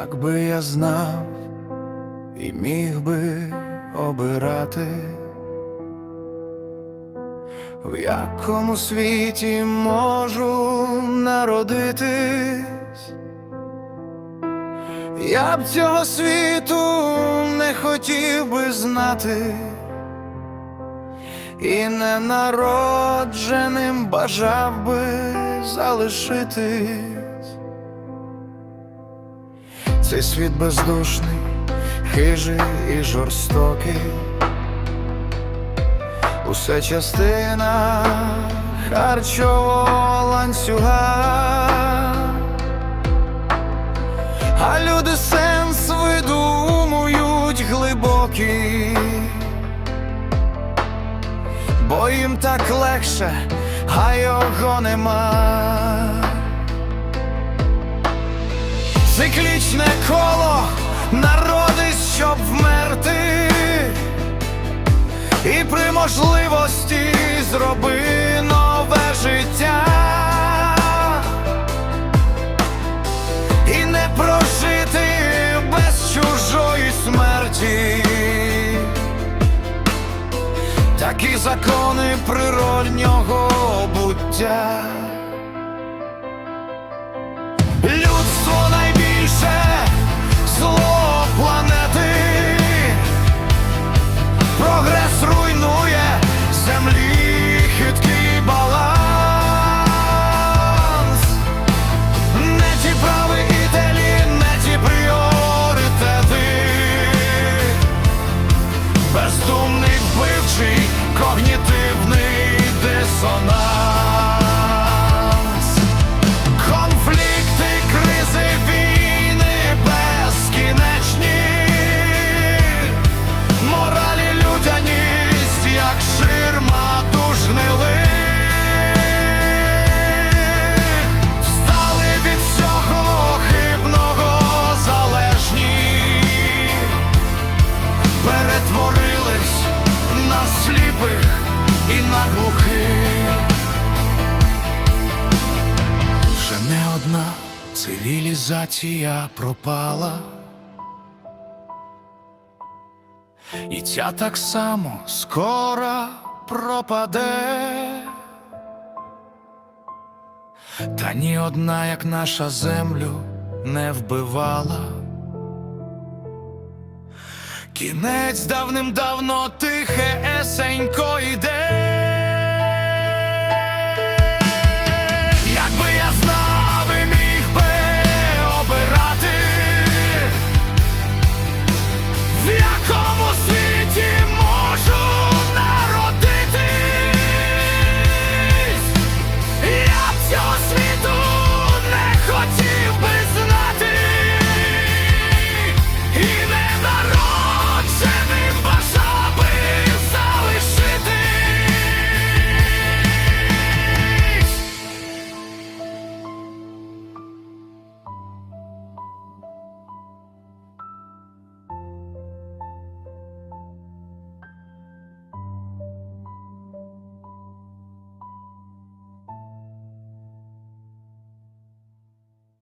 Якби я знав і міг би обирати, в якому світі можу народитись, я б цього світу не хотів би знати, і ненародженим бажав би залишитись. Цей світ бездушний, хижий і жорстокий, усе частина харчового ланцюга, а люди сенс видумують глибокий, бо їм так легше, а його нема. Циклічне коло народись, щоб вмерти, і при можливості зроби нове життя, і не прожити без чужої смерті. Такі закони природнього буття. Дисонанс. Конфлікти, кризи, війни безкінечні, моралі людяність, як ширма дужнили, встали від всього хибного залежні, перетворились на сліпих і на глухих. Цивілізація пропала, і ця так само скоро пропаде. Та ні одна, як наша землю, не вбивала. Кінець давним-давно тихе есенько.